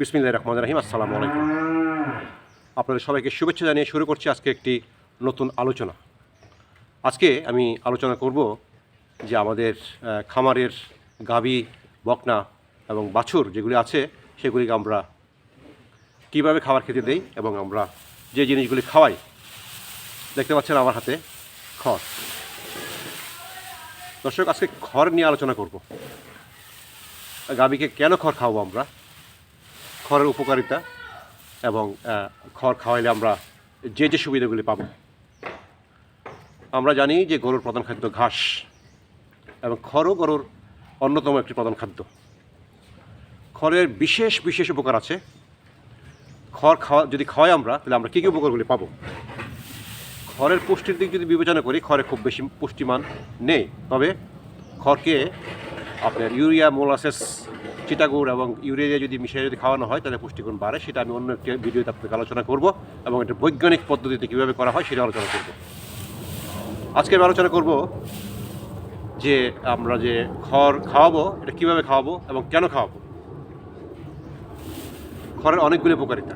বিসমিল্লাহ রহমান রাহিম। আসসালামু আলাইকুম। আপনাদের সবাইকে শুভেচ্ছা জানিয়ে শুরু করছি আজকে একটি নতুন আলোচনা। আজকে আমি আলোচনা করব যে আমাদের খামারের গাবি বকনা এবং বাছুর যেগুলি আছে, সেগুলিকে আমরা কীভাবে খাবার খেতে দেই এবং আমরা যে জিনিসগুলি খাওয়াই। দেখতে পাচ্ছেন আমার হাতে খড়। দর্শক, আজকে খড় নিয়ে আলোচনা করব। গাবিকে কেন খড় খাওয়াবো আমরা? খড়ের উপকারিতা এবং খড় খাওয়াইলে আমরা যে যে সুবিধাগুলি পাব। আমরা জানি যে গরুর প্রধান খাদ্য ঘাস এবং খড়ও গরুর অন্যতম একটি প্রধান খাদ্য। খড়ের বিশেষ বিশেষ উপকার আছে। খড় খাওয়া, যদি খাওয়াই আমরা, তাহলে আমরা কী কী উপকারগুলি পাবো? খড়ের পুষ্টির দিক যদি বিবেচনা করি, খড়ে খুব বেশি পুষ্টিমান নেই। তবে খড়কে আপনার ইউরিয়া, মোলাসেস চিটাগুড় এবং ইউরিয়া যদি মিশিয়ে যদি খাওয়ানো হয়, তাহলে পুষ্টিগুণ বাড়ে। সেটা আমি অন্য একটি ভিডিওতে আপনাকে আলোচনা করব এবং এটা বৈজ্ঞানিক পদ্ধতিতে কীভাবে করা হয় সেটা আলোচনা করব। আজকে আমি আলোচনা করব যে আমরা যে খড় খাওয়াবো, এটা কীভাবে খাওয়াবো এবং কেন খাওয়াবো। খড়ের অনেকগুলি উপকারিতা।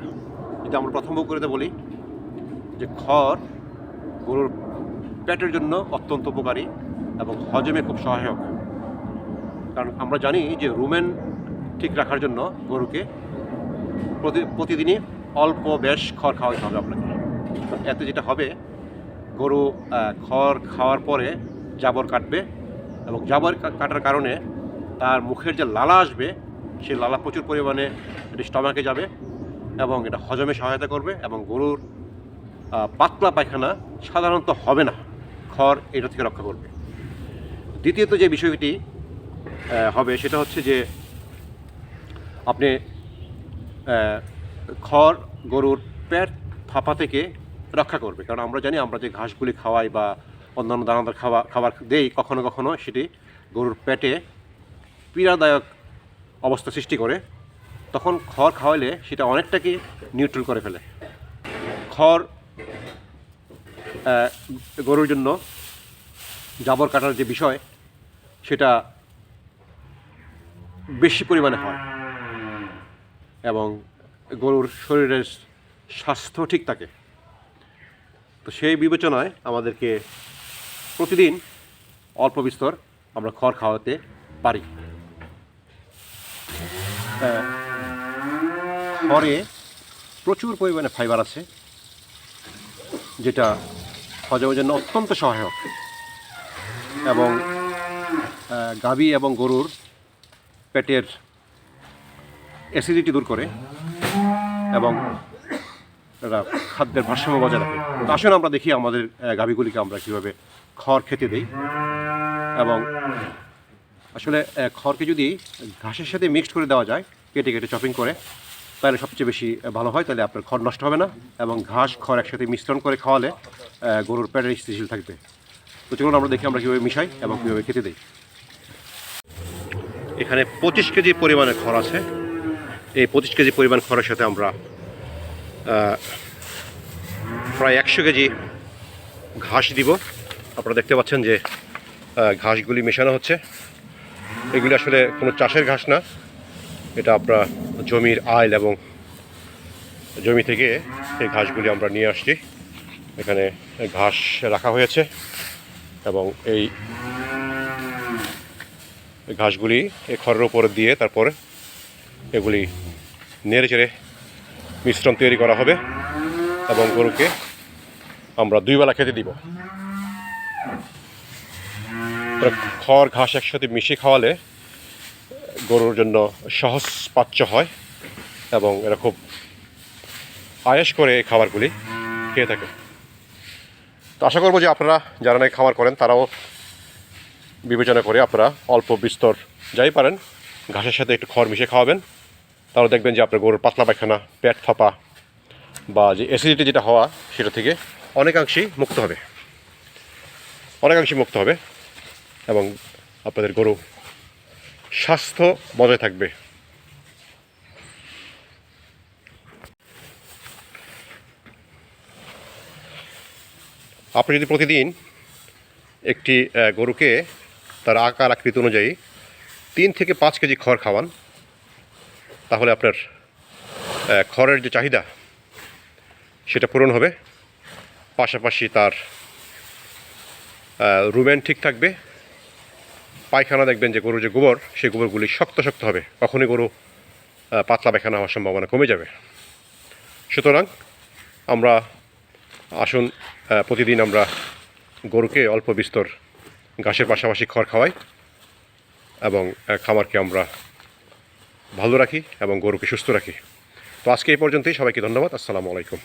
যদি আমরা প্রথম উপকারিতা বলি যে খড় গরুর পেটের জন্য অত্যন্ত উপকারী এবং হজমে খুব সহায়ক। কারণ আমরা জানি যে রুমেন ঠিক রাখার জন্য গরুকে প্রতি প্রতিদিনই অল্প বেশ খড় খাওয়াতে হবে আপনাকে। এতে যেটা হবে, গরু খড় খাওয়ার পরে জাবর কাটবে এবং জাবর কাটার কারণে তার মুখের যে লালা আসবে সেই লালা প্রচুর পরিমাণে এটি স্টমাকে যাবে এবং এটা হজমে সহায়তা করবে এবং গরুর পাতলা পায়খানা সাধারণত হবে না। খড় এটা থেকে রক্ষা করবে। দ্বিতীয়ত যে বিষয়টি হবে সেটা হচ্ছে যে আপনি খড়, গরুর পেট ফাঁপা থেকে রক্ষা করবে। কারণ আমরা জানি আমরা যে ঘাসগুলি খাওয়াই বা অন্যান্য দানাদার খাওয়া, খাবার দেই, কখনো কখনো সেটি গরুর পেটে পীড়াদায়ক অবস্থা সৃষ্টি করে। তখন খড় খাওয়াইলে সেটা অনেকটাকে নিউট্রাল করে ফেলে। খড় গরুর জন্য জাবর কাটার যে বিষয়, সেটা বেশি পরিমাণে হয়। এবং গরুর শরীরের স্বাস্থ্য ঠিক থাকে। তো সেই বিবেচনায় আমাদেরকে প্রতিদিন অল্প বিস্তর আমরা খড় খাওয়াতে পারি। খড়ে প্রচুর পরিমাণে ফাইবার আছে, যেটা হজমের জন্য অত্যন্ত সহায়ক। এবং গাভী এবং গরুর পেটের অ্যাসিডিটি দূর করে এবং খাদ্যের ভারসাম্য বজায় রাখে। তো আসুন আমরা দেখি আমাদের গাভীগুলিকে আমরা কীভাবে খড় খেতে দিই এবং আসলে খড়কে যদি ঘাসের সাথে মিক্সড করে দেওয়া যায়, কেটে কেটে চপিং করে, তাহলে সবচেয়ে বেশি ভালো হয়। তাহলে আপনার খড় নষ্ট হবে না এবং ঘাস, খড় একসাথে মিশ্রণ করে খাওয়ালে গরুর পেটের স্থিতিশীল থাকবে। তো চলুন আমরা দেখি আমরা কীভাবে মিশাই এবং কীভাবে খেতে দিই। এখানে পঁচিশ কেজি পরিমাণে খড় আছে। এই পঁচিশ কেজি পরিমাণ খড়ের সাথে আমরা প্রায় একশো কেজি ঘাস দিব। আপনারা দেখতে পাচ্ছেন যে ঘাসগুলি মেশানো হচ্ছে। এগুলি আসলে কোনো চাষের ঘাস না। এটা আপনার জমির আইল এবং জমি থেকে এই ঘাসগুলি আমরা নিয়ে আসছি। এখানে ঘাস রাখা হয়েছে এবং এই ঘাসগুলি এই খড়ের উপরে দিয়ে তারপরে এগুলি নেড়ে চেড়ে মিশ্রণ তৈরি করা হবে এবং গরুকে আমরা দুই বেলা খেতে দিব। খড়, ঘাস একসাথে মিশিয়ে খাওয়ালে গরুর জন্য সহজ পাচ্য হয় এবং এরা খুব আয়েস করে এই খাবারগুলি খেয়ে থাকে। তো আশা করব যে আপনারা যারা নাকি খাবার করেন, তারাও বিবেচনা করে আপনারা অল্প বিস্তর যাই পারেন, ঘাসের সাথে একটু খড় মিশে খাওয়াবেন। তাহলে দেখবেন যে আপনার গরুর পাতলা পায়খানা, পেট ফাঁপা বা যে অ্যাসিডিটি যেটা হওয়া, সেটা থেকে অনেকাংশেই মুক্ত হবে। অনেকাংশেই মুক্ত হবে এবং আপনাদের গরু স্বাস্থ্য বজায় থাকবে। আপনি যদি প্রতিদিন একটি গরুকে তার আকার, আকৃতি অনুযায়ী তিন থেকে পাঁচ কেজি খড় খাওয়ান। তাহলে আপনার খড়ের যে চাহিদা, সেটা পূরণ হবে। পাশাপাশি তার রুমেন ঠিক থাকবে। পায়খানা দেখবেন যে গরুর যে গোবর, সেই গোবরগুলি শক্ত শক্ত হবে। কখনই গরু পাতলা পায়খানা হওয়ার সম্ভাবনা কমে যাবে। সুতরাং আমরা আসুন প্রতিদিন আমরা গরুকে অল্প বিস্তর ঘাসের পাশাপাশি খড় খাওয়াই এবং খামারকে আমরা ভালো রাখি এবং গরুকে সুস্থ রাখি। তো আজকে এই পর্যন্তই। সবাইকে ধন্যবাদ। আসসালামু আলাইকুম।